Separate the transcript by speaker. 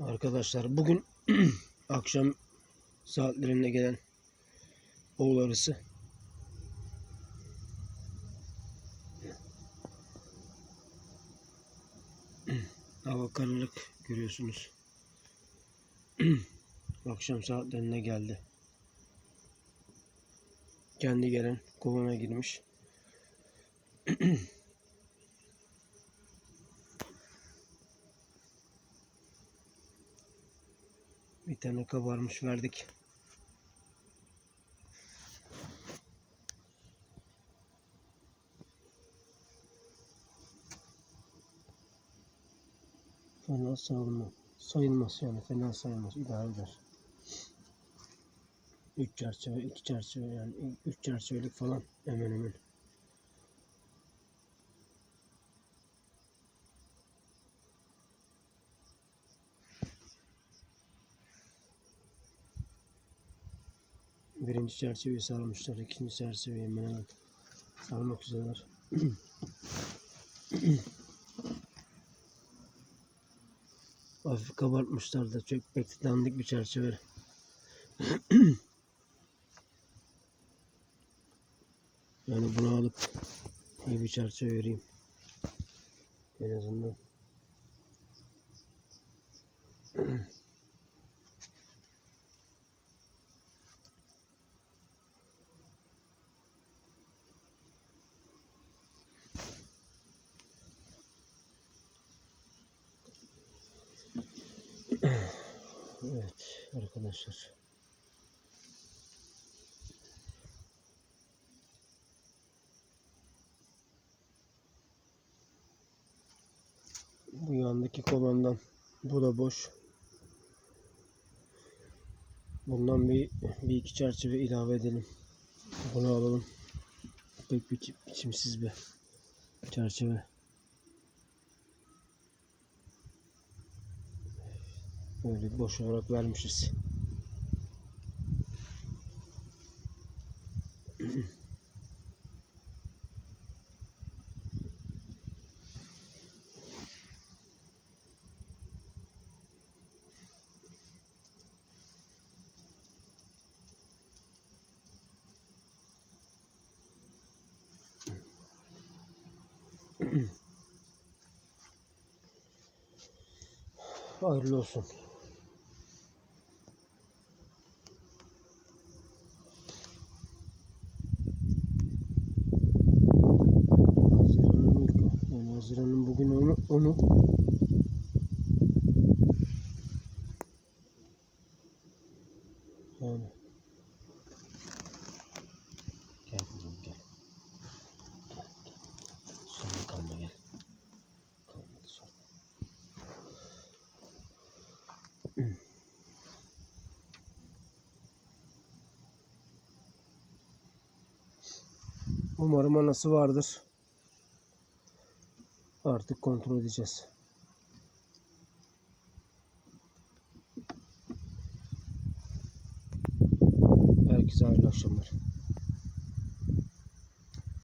Speaker 1: Arkadaşlar bugün akşam saatlerinde gelen oğul arısı hava kararık görüyorsunuz. akşam saatlerine geldi. Kendi gelen kovana girmiş. Bir tane kabarmış verdik. Fena sayılmaz. Sayılmaz yani fena sayılmaz. İdare eder. 3 çerçeve, 2 çerçeve yani 3 çerçevelik falan hemen hemen. Birinci çerçeveyi sarmışlar, ikinci çerçeveyi hemen sarmak üzereler. Hafif kabartmışlar da çok pek dandik bir çerçeve. yani bunu alıp iyi bir çerçeve vereyim. En azından. Evet arkadaşlar. Bu yandaki kolondan bu da boş. Bundan bir, bir iki çerçeve ilave edelim. Bunu alalım. Pek biçim, biçimsiz bir çerçeve. Böyle boş olarak vermişiz. Hayırlı olsun. Haziran'ın ilk, yani Haziran'ın bugün onu, onu yani gel kızım gel. Gel gel. Sonra kalma gel. Kalmadı sonra. Umarım anası vardır. Artık kontrol edeceğiz. Herkese hayırlı akşamlar.